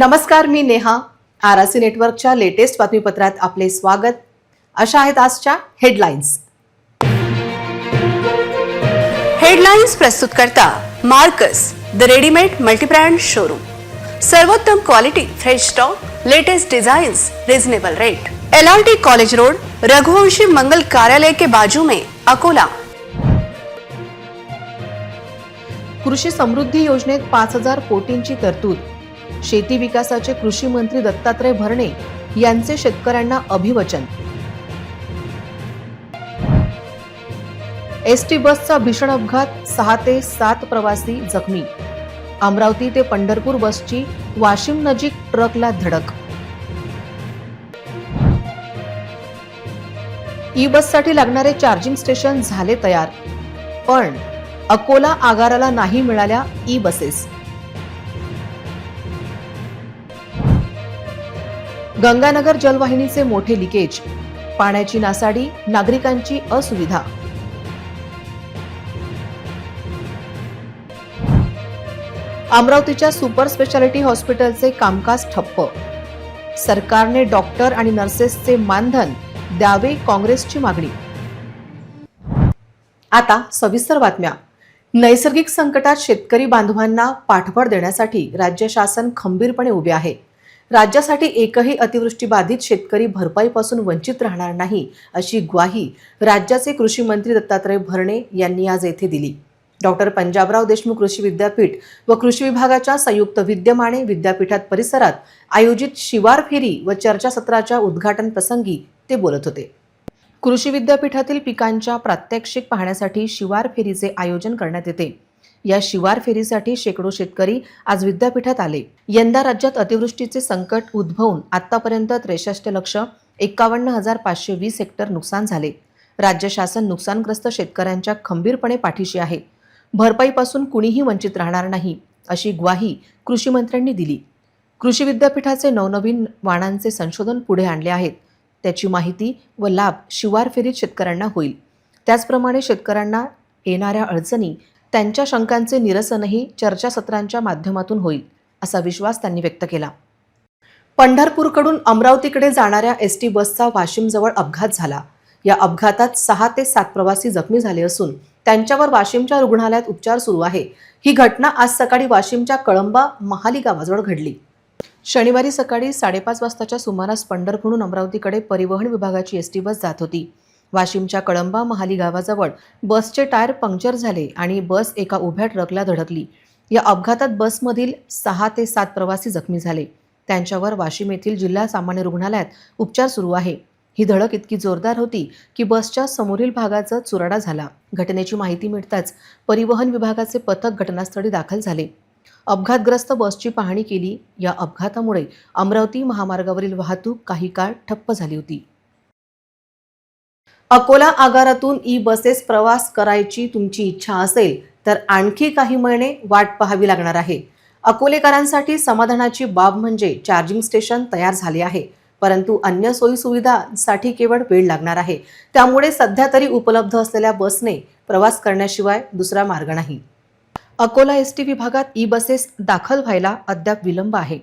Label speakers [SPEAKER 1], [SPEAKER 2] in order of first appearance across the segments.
[SPEAKER 1] नमस्कार मी नेहा. आरआरसी नेटवर्कच्या लेटेस्ट बातमीपत्रात आपले स्वागत. अशा आहेत आजच्या हेडलाईन्स.
[SPEAKER 2] हेडलाईन्स प्रस्तुत करता Marcus the readymade multibrand showroom. सर्वोत्तम quality fresh stock latest design reasonable rate. L R T college road Raghuvanshi मंगल कार्यालय के बाजू में अकोला.
[SPEAKER 1] कृषी समृद्धी योजनेत पाच हजार कोटींची तरतूद. शेती विकासाचे कृषी मंत्री दत्तात्रय भरणे यांचे शेतकऱ्यांना अभिवचन. एस टी बसचा भीषण अपघात सहा ते सात प्रवासी जखमी. अमरावती ते पंढरपूर बसची वाशिम नजीक ट्रकला धडक. ई बससाठी लागणारे चार्जिंग स्टेशन झाले तयार पण अकोला आगाराला नाही मिळाल्या ई बसेस गंगानगर जलवाहिनीचे मोठे लिकेज पाण्याची नासाडी नागरिकांची असुविधा. अमरावतीच्या सुपर स्पेशालिटी हॉस्पिटलचे कामकाज ठप्प. सरकारने डॉक्टर आणि नर्सेसचे मानधन द्यावे काँग्रेसची मागणी. आता सविस्तर बातम्या. नैसर्गिक संकटात शेतकरी बांधवांना पाठबळ देण्यासाठी राज्य शासन खंबीरपणे उभे आहे. राज्यासाठी एकही अतिवृष्टी बाधित शेतकरी भरपाईपासून वंचित राहणार नाही अशी ग्वाही राज्याचे कृषी मंत्री दत्तात्रय भरणे यांनी आज येथे दिली. डॉक्टर पंजाबराव देशमुख कृषी विद्यापीठ व कृषी विभागाच्या संयुक्त विद्यमाने विद्यापीठात परिसरात आयोजित शिवार फेरी व चर्चासत्राच्या उद्घाटन प्रसंगी ते बोलत होते. कृषी विद्यापीठातील पिकांच्या प्रात्यक्षिक पाहण्यासाठी शिवार फेरीचे आयोजन करण्यात येते. या शिवार फेरीसाठी शेकडो शेतकरी आज विद्यापीठात आले. यंदा राज्यात अतिवृष्टीचे संकट उद्भवून आतापर्यंत त्रेसष्ट लक्ष एकावन्न हजार पाचशे वीस हेक्टर नुकसान झाले. राज्य शासन नुकसानग्रस्त शेतकऱ्यांच्या खंबीरपणे पाठीशी आहे. भरपाईपासून कुणीही वंचित राहणार नाही अशी ग्वाही कृषी मंत्र्यांनी दिली. कृषी विद्यापीठाचे नवनवीन वाणांचे संशोधन पुढे आणले आहेत. त्याची माहिती व लाभ शिवार फेरीत शेतकऱ्यांना होईल. त्याचप्रमाणे शेतकऱ्यांना येणाऱ्या अडचणी त्यांच्या शंकांचे निरसनही चर्चासत्रांच्या माध्यमातून होईल असा विश्वास त्यांनी व्यक्त केला. पंढरपूरकडून अमरावतीकडे जाणाऱ्या एस टी बसचा वाशिमजवळ अपघात झाला. या अपघातात सहा ते सात प्रवासी जखमी झाले असून त्यांच्यावर वाशिमच्या रुग्णालयात उपचार सुरू आहे. ही घटना आज सकाळी वाशिमच्या कळंबा महाली गावाजवळ घडली. शनिवारी सकाळी साडेपाच वाजताच्या सुमारास पंढरपूरहून अमरावतीकडे परिवहन विभागाची एस टी बस जात होती. वाशिमच्या कळंबा महाली गावाजवळ बसचे टायर पंक्चर झाले आणि बस एका उभ्या ट्रकला धडकली. या अपघातात बसमधील सहा ते सात प्रवासी जखमी झाले. त्यांच्यावर वाशिम येथील जिल्हा सामान्य रुग्णालयात उपचार सुरू आहे. ही धडक इतकी जोरदार होती की बसच्या समोरील भागाचा चुराडा झाला. घटनेची माहिती मिळताच परिवहन विभागाचे पथक घटनास्थळी दाखल झाले. अपघातग्रस्त बसची पाहणी केली. या अपघातामुळे अमरावती महामार्गावरील वाहतूक काही काळ ठप्प झाली होती. अकोला आगारातून ई बसेस प्रवास करायची तुमची इच्छा असेल तर आणखी काही महिने वाट पाहावी लागणार आहे. अकोलेकरांसाठी समाधानाची बाब म्हणजे चार्जिंग स्टेशन तयार झाले आहे परंतु अन्य सोयीसुविधांसाठी केवळ वेळ लागणार आहे. त्यामुळे सध्या तरी उपलब्ध असलेल्या बसने प्रवास करण्याशिवाय दुसरा मार्ग नाही. अकोला एस टी विभागात ई बसेस दाखल व्हायला अद्याप विलंब आहे.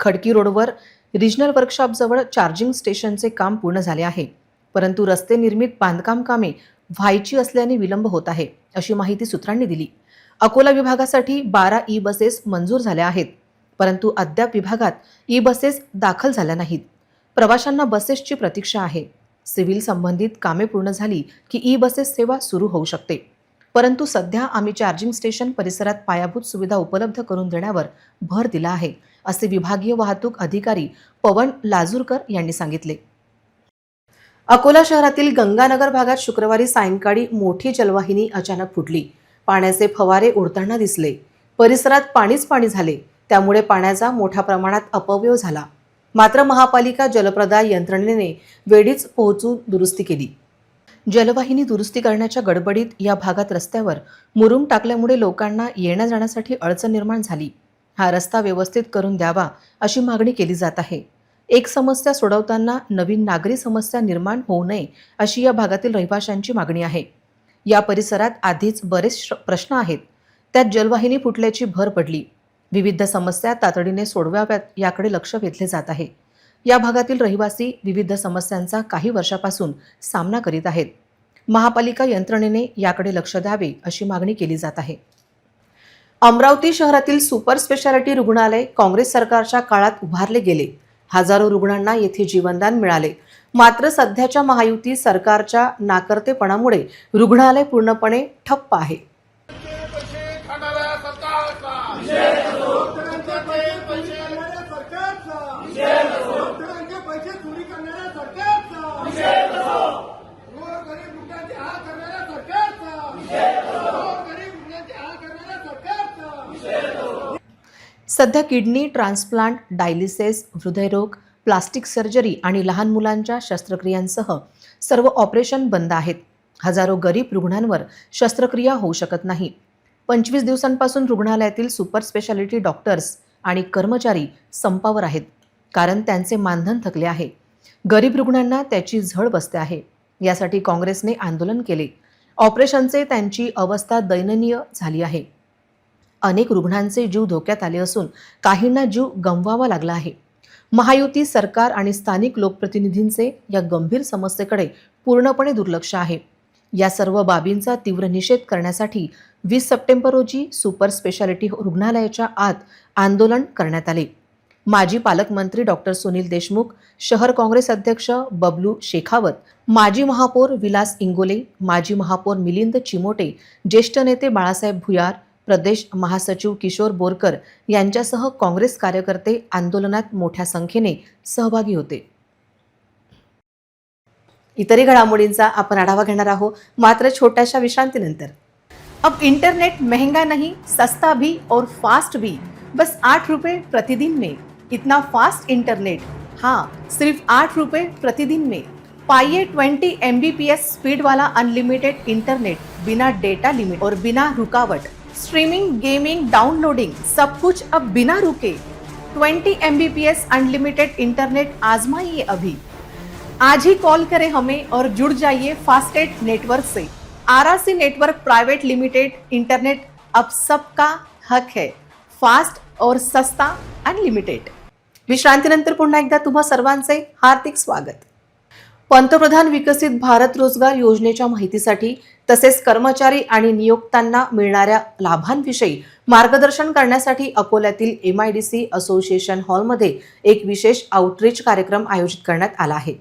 [SPEAKER 1] खडकी रोडवर रिजनल वर्कशॉपजवळ चार्जिंग स्टेशनचे काम पूर्ण झाले आहे. परंतु रस्ते निर्मित बांधकाम कामे व्हायची असल्याने विलंब होत आहे अशी माहिती सूत्रांनी दिली. अकोला विभागासाठी बारा ई बसेस मंजूर झाल्या आहेत परंतु अद्याप विभागात ई बसेस दाखल झाल्या नाहीत. प्रवाशांना बसेसची प्रतीक्षा आहे. सिव्हिल संबंधित कामे पूर्ण झाली की ई बसेस सेवा सुरू होऊ शकते. परंतु सध्या आम्ही चार्जिंग स्टेशन परिसरात पायाभूत सुविधा उपलब्ध करून देण्यावर भर दिला आहे असे विभागीय वाहतूक अधिकारी पवन लाजूरकर यांनी सांगितले. अकोला शहरातील गंगानगर भागात शुक्रवारी सायंकाळी मोठी जलवाहिनी अचानक फुटली. पाण्याचे फवारे उडताना दिसले. परिसरात पाणीच पाणी झाले. त्यामुळे पाण्याचा मोठ्या प्रमाणात अपव्यय झाला. मात्र महापालिका जलप्रदाय यंत्रणेने वेळीच पोहोचून दुरुस्ती केली. जलवाहिनी दुरुस्ती करण्याच्या गडबडीत या भागात रस्त्यावर मुरुम टाकल्यामुळे लोकांना येण्या जाण्यासाठी अडचण निर्माण झाली. हा रस्ता व्यवस्थित करून द्यावा अशी मागणी केली जात आहे. एक समस्या सोडवताना नवीन नागरी समस्या निर्माण होऊ नये अशी या भागातील रहिवाशांची मागणी आहे. या परिसरात आधीच बरेच श- प्रश्न आहेत. त्यात जलवाहिनी फुटल्याची भर पडली. विविध समस्या तातडीने सोडवाव्यात याकडे लक्ष वेधले जात आहे. या भागातील रहिवासी विविध समस्यांचा काही वर्षापासून सामना करीत आहेत. महापालिका यंत्रणेने याकडे लक्ष द्यावे अशी मागणी केली जात आहे. अमरावती शहरातील सुपर स्पेशालिटी रुग्णालय काँग्रेस सरकारच्या काळात उभारले गेले. हजारो रुग्णांना येथे जीवनदान मिळाले. मात्र सध्याच्या महायुती सरकारच्या नाकर्तेपणामुळे रुग्णालय पूर्णपणे ठप्प आहे
[SPEAKER 3] पैसे खाणाऱ्या सरकारचा
[SPEAKER 4] डॉक्टरांचे पैसे चोरी करणाऱ्या सरकारचा डॉक्टरांचे पैसे चोरी करणाऱ्या सरकारचा गोरगरीब रुग्णांचे हाल करणाऱ्या सरकारचा गोरगरीब रुग्णांचे हाल करणाऱ्या सरकारचा
[SPEAKER 1] सध्या किडनी ट्रान्सप्लांट डायलिसिस हृदयरोग प्लास्टिक सर्जरी आणि लहान मुलांच्या शस्त्रक्रियांसह सर्व ऑपरेशन बंद आहेत. हजारो गरीब रुग्णांवर शस्त्रक्रिया होऊ शकत नाही. पंचवीस दिवसांपासून रुग्णालयातील सुपर स्पेशालिटी डॉक्टर्स आणि कर्मचारी संपावर आहेत कारण त्यांचे मानधन थकले आहे. गरीब रुग्णांना त्याची झळ बसते आहे. यासाठी काँग्रेसने आंदोलन केले. ऑपरेशनचे त्यांची अवस्था दैननीय झाली आहे. अनेक रुग्णांचे जीव धोक्यात आले असून काहींना जीव गमवावा लागला आहे. महायुती सरकार आणि स्थानिक लोकप्रतिनिधींचे या गंभीर समस्येकडे पूर्णपणे दुर्लक्ष आहे. या सर्व बाबींचा तीव्र निषेध करण्यासाठी वीस सप्टेंबर रोजी सुपर स्पेशालिटी रुग्णालयाच्या आत आंदोलन करण्यात आले. माजी पालकमंत्री डॉक्टर सुनील देशमुख शहर काँग्रेस अध्यक्ष बबलू शेखावत माजी महापौर विलास इंगोले माजी महापौर मिलिंद चिमोटे ज्येष्ठ नेते बाळासाहेब भुयार प्रदेश महासचिव किशोर बोरकर यांच्यासह काँग्रेस कार्यकर्ते आंदोलनात मोठ्या संख्येने सहभागी होते. इतरही घडामोडींचा आपण आढावा घेणार आहोत. मात्र छोट्याशा विश्रांतीनंतर. अब इंटरनेट महंगा नहीं सस्ता भी और फास्ट भी. बस आठ रुपये प्रतिदिन में. इतना फास्ट इंटरनेट हाँ सिर्फ आठ रुपये प्रतिदिन में. पाइए twenty M B P S speed वाला अनलिमिटेड इंटरनेट बिना डेटा लिमिट और बिना रुकावट. स्ट्रीमिंग गेमिंग डाउनलोडिंग सब कुछ अब बिना रुके. Twenty M B P S unlimited internet आजमाइए अभी. आज ही कॉल करें हमें और जुड़ जाइए फास्टेट नेटवर्क से. RRC network private limited internet अब सबका हक है. फास्ट और सस्ता अनलिमिटेड विश्रांतीनंतर पुन्हा एकदा तुम्हा सर्वांचे हार्दिक स्वागत. पंतप्रधान विकसित भारत रोजगार योजनेच्या माहितीसाठी तसेच कर्मचारी आणि नियोक्त्यांना मिळणाऱ्या लाभांविषयी मार्गदर्शन करण्यासाठी अकोल्यातील M I D C association हॉलमध्ये एक विशेष आउटरीच कार्यक्रम आयोजित करण्यात आला आहे.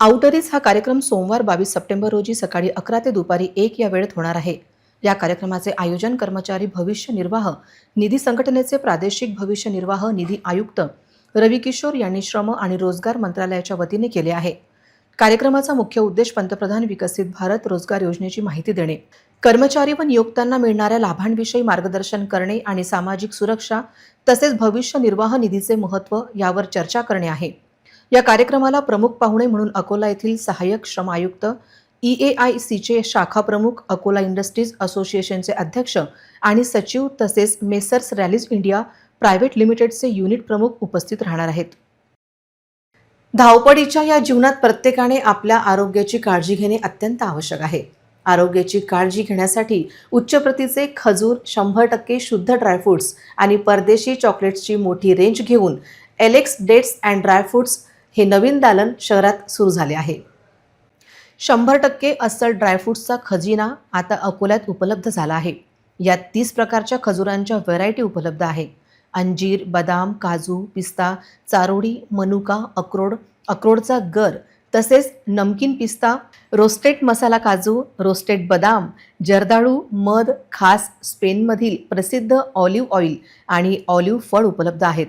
[SPEAKER 1] आउटरीच हा कार्यक्रम सोमवार बावीस सप्टेंबर रोजी सकाळी अकरा ते दुपारी एक या वेळेत होणार आहे. या कार्यक्रमाचे आयोजन कर्मचारी भविष्य निर्वाह निधी संघटनेचे प्रादेशिक भविष्य निर्वाह निधी आयुक्त रवी किशोर यांनी श्रम आणि रोजगार मंत्रालयाच्या वतीने केले आहे. कार्यक्रमाचा मुख्य उद्देश पंतप्रधान विकसित भारत रोजगार योजनेची माहिती देणे. कर्मचारी व नियोक्त्यांना मिळणाऱ्या लाभांविषयी मार्गदर्शन करणे आणि सामाजिक सुरक्षा तसेच भविष्य निर्वाह निधीचे महत्त्व यावर चर्चा करणे आहे. या कार्यक्रमाला प्रमुख पाहुणे म्हणून अकोला येथील सहाय्यक श्रम आयुक्त ई ए आय सीचे शाखा प्रमुख अकोला इंडस्ट्रीज असोसिएशनचे अध्यक्ष आणि सचिव तसेच मेसर्स रॅलीज इंडिया प्रायव्हेट लिमिटेडचे युनिट प्रमुख उपस्थित राहणार आहेत. धावपळीच्या या जीवनात प्रत्येकाने आपल्या आरोग्याची काळजी घेणे अत्यंत आवश्यक आहे. आरोग्याची काळजी घेण्यासाठी उच्च प्रतीचे खजूर शंभर टक्के शुद्ध ड्रायफ्रुट्स आणि परदेशी चॉकलेट्सची मोठी रेंज घेऊन एलेक्स डेट्स अँड ड्रायफ्रुट्स हे नवीन दालन शहरात सुरू झाले आहे. शंभर टक्के अस्सल ड्रायफ्रुट्सचा खजिना आता अकोल्यात उपलब्ध झाला आहे. यात तीस प्रकारच्या खजुरांच्या व्हरायटी उपलब्ध आहे. अंजीर बदाम काजू पिस्ता चारोळी मनुका अक्रोड अक्रोडचा गर तसेच नमकीन पिस्ता रोस्टेड मसाला काजू रोस्टेड बदाम जर्दाळू मध खास स्पेनमधील प्रसिद्ध ऑलिव्ह ऑइल आणि ऑलिव्ह फळ उपलब्ध आहेत.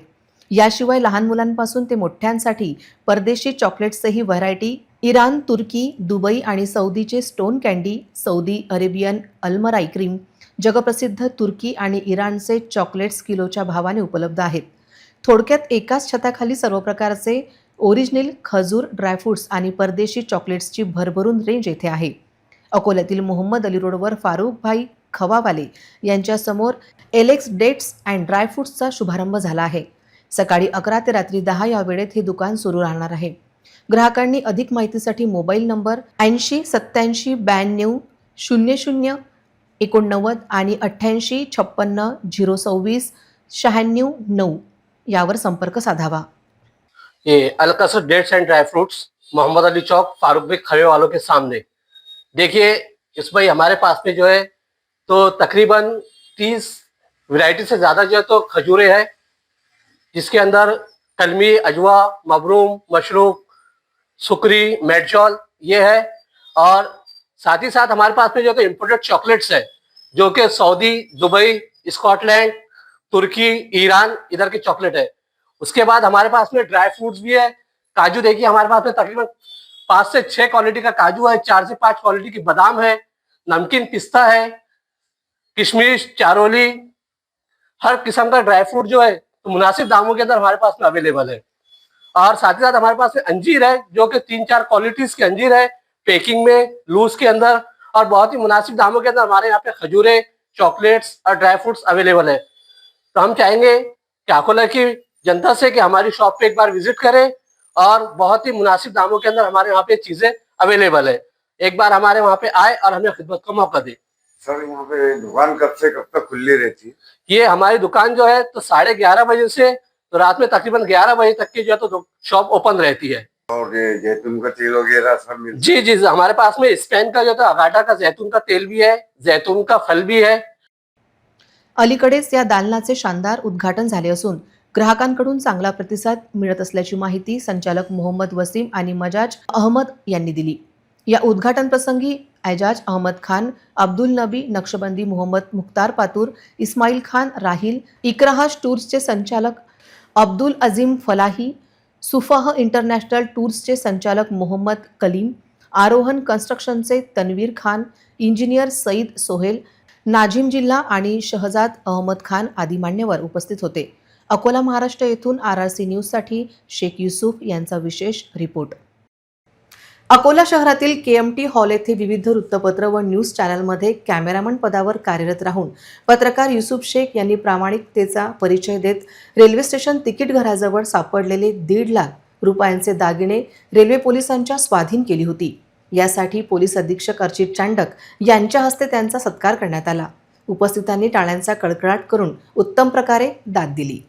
[SPEAKER 1] याशिवाय लहान मुलांपासून ते मोठ्यांसाठी परदेशी चॉकलेट्सही व्हरायटी इराण तुर्की दुबई आणि सौदीचे stone candy Saudi Arabian Almarai cream जगप्रसिद्ध तुर्की आणि इराणचे चॉकलेट्स किलोच्या भावाने उपलब्ध आहेत. थोडक्यात एकाच छताखाली सर्व प्रकारचे ओरिजिनल खजूर ड्रायफ्रूट्स आणि परदेशी चॉकलेट्सची भरभरून रेंज येथे आहे. अकोल्यातील मोहम्मद अली रोडवर फारूकभाई खवावाले यांच्यासमोर एलेक्स डेट्स अँड ड्रायफ्रूट्सचा शुभारंभ झाला आहे. सकाळी अकरा ते रात्री दहा या वेळेत हे दुकान सुरू राहणार आहे. ग्राहकांनी अधिक माहितीसाठी मोबाईल नंबर ऐंशी सत्याऐंशी ब्याण्णव शून्य शून्य एकोणनव्वद आणि अठ्ठ्याऐंशी, छप्पन्न, झिरो सव्वीस, शहाण्णव, नऊ यावर संपर्क साधावा.
[SPEAKER 5] ये अलकसर dates and dry fruits, Mohammad Ali चौक फारूक बिग खड़े वालों के सामने. देखिए, इस भाई हमारे पास में जो है तो तकरीबन तीस वैरायटी से ज़्यादा जो है तो खजूरें हैं, जिसके अंदर कलमी अजवा, मबरूम, मशरूम, सुकरी मेडचौल ये है, और साथ ही साथ हमारे पास में जो है इम्पोर्टेड चॉकलेट्स है, जो कि सऊदी, दुबई, स्कॉटलैंड, तुर्की, ईरान, इधर के चॉकलेट है। उसके बाद हमारे पास में ड्राई फ्रूट्स भी है। काजू देखिए, हमारे पास में तकरीबन पाँच से छह क्वालिटी का काजू है, चार से पाँच क्वालिटी की बादाम है, नमकीन पिस्ता है, किशमिश, चारोली, हर किस्म का ड्राई फ्रूट जो है तो मुनासिब दामों के अंदर हमारे पास में अवेलेबल है। और साथ ही साथ हमारे पास में अंजीर है, जो कि तीन चार क्वालिटीज के अंजीर है पैकिंग में लूज के अंदर और बहुत ही मुनासिब दामों के अंदर हमारे यहाँ पे खजूरें चॉकलेट्स और ड्राई फ्रूट्स अवेलेबल है। तो हम चाहेंगे कि अकोला की जनता से कि हमारी शॉप पे एक बार विज़िट करें और बहुत ही मुनासिब दामों के अंदर हमारे यहाँ पे चीज़ें अवेलेबल है। एक बार हमारे वहाँ पे आए और हमें खिदमत का मौका दे।
[SPEAKER 6] सर यहाँ पे दुकान कब से कब तक खुली रहती है?
[SPEAKER 5] ये हमारी दुकान जो है तो साढ़े ग्यारह बजे से तो रात में तकरीबन ग्यारह बजे तक की जो है तो शॉप ओपन रहती है।
[SPEAKER 6] और ये जैतून का तेल वगैरह सब मिलता
[SPEAKER 5] जी जी जी, हमारे पास में स्पेन का जो तो अगाटा का जैतून का तेल भी है जैतून का फल भी है।
[SPEAKER 1] अलीकडेच या दालनाचे शानदार उद्घाटन झाले असून ग्राहकांकडून चांगला प्रतिसाद मिळत असल्याची माहिती संचालक मोहम्मद वसीम आणि मजाज अहमद यांनी दिली. या उद्घाटन प्रसंगी एजाज अहमद खान अब्दुल नबी नक्षबंदी मोहम्मद मुख्तार पातूर इस्माईल खान राहिल इकराहाश टूर्सचे संचालक अब्दुल अझीम फलाही सुफाह इंटरनॅशनल टूर्सचे संचालक मोहम्मद कलीम आरोहन कन्स्ट्रक्शनचे तन्वीर खान इंजिनियर सईद सोहेल नाझिम जिल्हा आणि शहजाद अहमद खान आदी मान्यवर उपस्थित होते. अकोला महाराष्ट्र येथून आर आर सी न्यूजसाठी शेख युसुफ यांचा विशेष रिपोर्ट. अकोला शहरातील के एम टी हॉल येथे विविध वृत्तपत्र व न्यूज चॅनलमध्ये कॅमेरामन पदावर कार्यरत राहून पत्रकार युसुफ शेख यांनी प्रामाणिकतेचा परिचय देत रेल्वे स्टेशन तिकीट घराजवळ सापडलेले दीड लाख रुपयांचे दागिने रेल्वे पोलिसांच्या स्वाधीन केली होती. यासाठी पोलीस अधीक्षक अर्चित चांडक यांच्या हस्ते त्यांचा सत्कार करण्यात आला. उपस्थितांनी टाळ्यांचा कडकडाट करून उत्तम प्रकारे दाद दिली.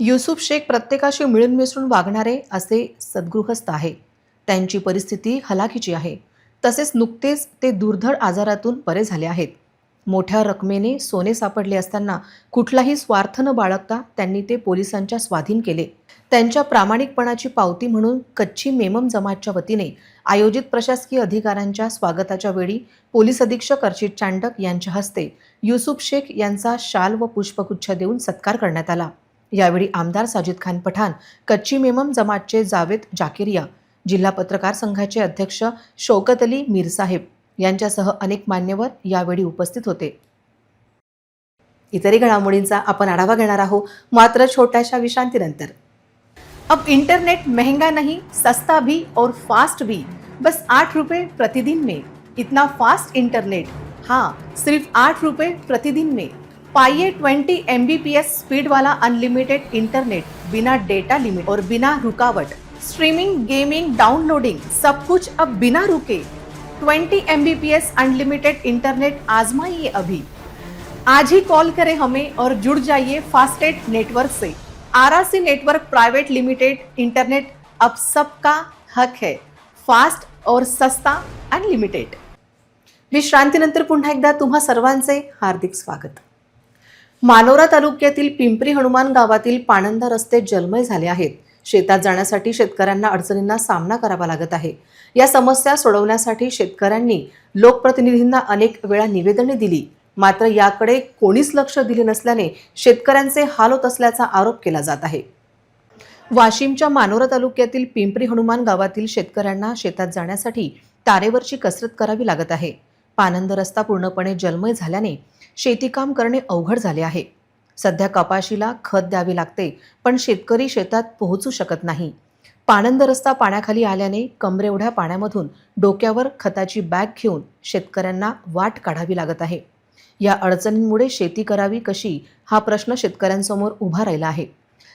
[SPEAKER 1] युसुफ शेख प्रत्येकाशी मिळून मिसळून वागणारे असे सद्गृहस्थ आहे. त्यांची परिस्थिती हलाखीची आहे. तसेच नुकतेच ते दुर्धळ आजारातून बरे झाले आहेत. मोठ्या रकमेने सोने सापडले असताना कुठलाही स्वार्थ न बाळगता त्यांनी ते पोलिसांच्या स्वाधीन केले. त्यांच्या प्रामाणिकपणाची पावती म्हणून कच्ची मेमम जमातच्या वतीने आयोजित प्रशासकीय अधिकाऱ्यांच्या स्वागताच्या वेळी पोलीस अधीक्षक अर्चित चांडक यांच्या हस्ते युसुफ शेख यांचा शाल व पुष्पगुच्छ देऊन सत्कार करण्यात आला. यावेळी आमदार साजिद खान पठाण कच्ची मेमम जमातचे जावेद जाकिरिया जिल्हा पत्रकार संघाचे अध्यक्ष शौकत अली मीरसाहेब यांच्यासह अनेक मान्यवर यावेळी उपस्थित होते. इतरही घडामोडींचा आपण आढावा घेणार आहोत मात्र छोट्याशा विश्रांतीनंतर. अब इंटरनेट महंगा नहीं सस्ता भी और फास्ट भी बस आठ रुपये प्रतिदिन में. इतना फास्ट इंटरनेट हाँ सिर्फ आठ रुपये प्रतिदिन में. पाइए twenty M B P S speed वाला अनलिमिटेड इंटरनेट बिना डेटा लिमिट और बिना रुकावट. स्ट्रीमिंग गेमिंग डाउनलोडिंग सब कुछ अब बिना रुके। 20 M B P S unlimited internet आजमाइए अभी। आज ही कॉल करें हमें और जुड़ जाइए फास्टेट नेटवर्क से। RRC network private limited internet अब सबका हक है। फास्ट और सस्ता अनलिमिटेड। विश्रांतीनंतर पुन्हा एकदा तुम्हा सर्वांचे हार्दिक स्वागत. मानोरा तालुक्यातील पिंपरी हनुमान गावातील पाणंदा रस्ते जलमय झाले आहेत. शेतात जाण्यासाठी शेतकऱ्यांना अडचणींना सामना करावा लागत आहे. या समस्या सोडवण्यासाठी शेतकऱ्यांनी लोकप्रतिनिधींना अनेक वेळा निवेदने दिली. मात्र याकडे कोणीच लक्ष दिले नसल्याने शेतकऱ्यांचे हाल होत असल्याचा आरोप केला जात आहे. वाशिमच्या मानोरा तालुक्यातील पिंपरी हनुमान गावातील शेतकऱ्यांना शेतात जाण्यासाठी तारेवरची कसरत करावी लागत आहे. पानंद रस्ता पूर्णपणे जलमय झाल्याने शेतीकाम करणे अवघड झाले आहे. सध्या कपाशीला खत द्यावे लागते पण शेतकरी शेतात पोहोचू शकत नाही. पाणंद रस्ता पाण्याखाली आल्याने कमरेवढ्या पाण्यामधून डोक्यावर खताची बॅग घेऊन शेतकऱ्यांना वाट काढावी लागत आहे. या अडचणींमुळे शेती करावी कशी हा प्रश्न शेतकऱ्यांसमोर उभा राहिला आहे.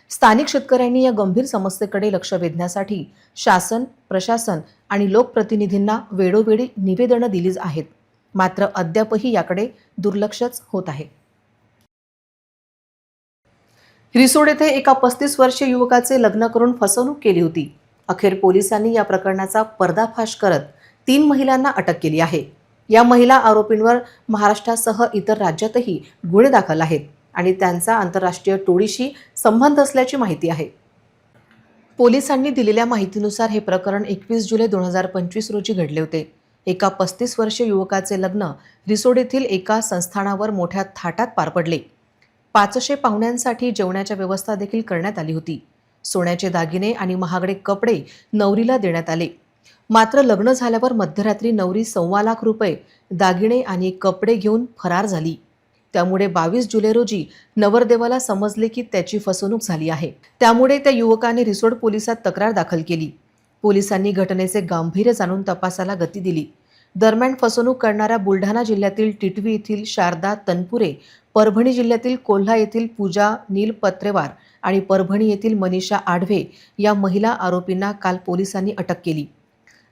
[SPEAKER 1] स्थानिक शेतकऱ्यांनी या गंभीर समस्येकडे लक्ष वेधण्यासाठी शासन प्रशासन आणि लोकप्रतिनिधींना वेळोवेळी निवेदनं दिली आहेत. मात्र अद्यापही याकडे दुर्लक्षच होत आहे. रिसोड येथे एका पस्तीस वर्षीय युवकाचे लग्न करून फसवणूक केली होती. अखेर पोलिसांनी या प्रकरणाचा पर्दाफाश करत तीन महिलांना अटक केली आहे. या महिला आरोपींवर महाराष्ट्रासह इतर राज्यातही गुन्हे दाखल आहेत आणि त्यांचा आंतरराष्ट्रीय टोळीशी संबंध असल्याची माहिती आहे. पोलिसांनी दिलेल्या माहितीनुसार हे प्रकरण एकवीस जुलै दोन हजार पंचवीस रोजी घडले होते. एका पस्तीस वर्षीय युवकाचे लग्न रिसोड येथील एका संस्थानावर मोठ्या थाटात पार पडले. पाचशे पाहुण्यांसाठी जेवणाच्या व्यवस्था देखील करण्यात आली होती. सोन्याचे दागिने आणि महागडे कपडे नवरीला देण्यात आले. मात्र लग्न झाल्यावर मध्यरात्री नवरी सव्वा लाख रुपये दागिने आणि कपडे घेऊन फरार झाली. त्यामुळे बावीस जुलै रोजी नवरदेवाला समजले की त्याची फसवणूक झाली आहे. त्यामुळे त्या युवकाने रिसोड पोलिसात तक्रार दाखल केली. पोलिसांनी घटनेचे गांभीर्य जाणून तपासाला गती दिली. दरम्यान फसवणूक करणाऱ्या बुलढाणा जिल्ह्यातील टिटवी येथील शारदा तनपुरे परभणी जिल्ह्यातील कोल्हा येथील पूजा नील पत्रेवार आणि परभणी येथील मनीषा आढवे या महिला आरोपींना काल पोलिसांनी अटक केली.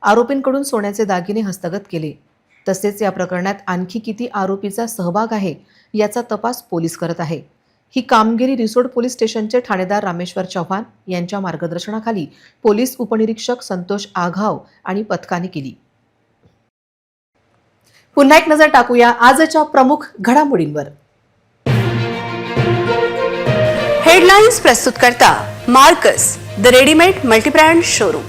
[SPEAKER 1] आरोपींकडून सोन्याचे दागिने हस्तगत केले. तसेच या प्रकरणात आणखी किती आरोपीचा सहभाग आहे याचा तपास पोलीस करत आहे. ही कामगिरी रिसोड पोलीस स्टेशनचे ठाणेदार रामेश्वर चव्हाण यांच्या मार्गदर्शनाखाली पोलीस उपनिरीक्षक संतोष आघाव आणि पथकाने केली. पुन्हा एक नजर टाकूया आजच्या प्रमुख घडामोडींवर.
[SPEAKER 2] हेडलाईन्स प्रस्तुत करता Marcus the readymade multibrand showroom.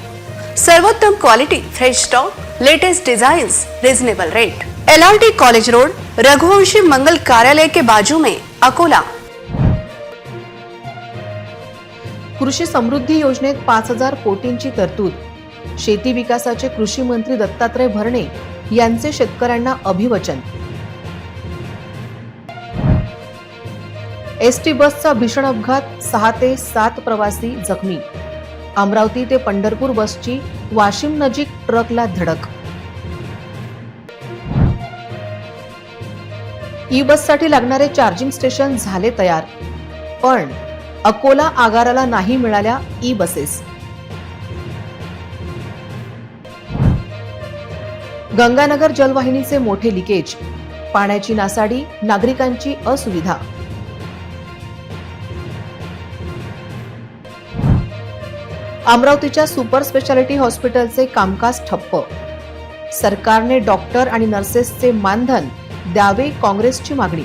[SPEAKER 2] सर्वोत्तम quality fresh stock latest designs reasonable rate. L R T college road Raghuvanshi मंगल कार्यालय के बाजू में अकोला.
[SPEAKER 1] कृषी समृद्धी योजनेत पाच हजार कोटींची तरतूद. शेती विकासाचे कृषी मंत्री दत्तात्रय भरणे यांचे शेतकऱ्यांना अभिवचन. एस टी बसचा भीषण अपघात सहा ते सात प्रवासी जखमी. अमरावती ते पंढरपूर बसची वाशिम नजीक ट्रकला धडक. ई बससाठी लागणारे चार्जिंग स्टेशन झाले तयार पण अकोला आगाराला नाही मिळाल्या ई बसेस गंगानगर जलवाहिनीचे मोठे लिकेज पाण्याची नासाडी नागरिकांची असुविधा. अमरावतीच्या सुपर स्पेशालिटी हॉस्पिटलचे कामकाज ठप्प. सरकारने डॉक्टर आणि नर्सेसचे मानधन द्यावे काँग्रेसची मागणी.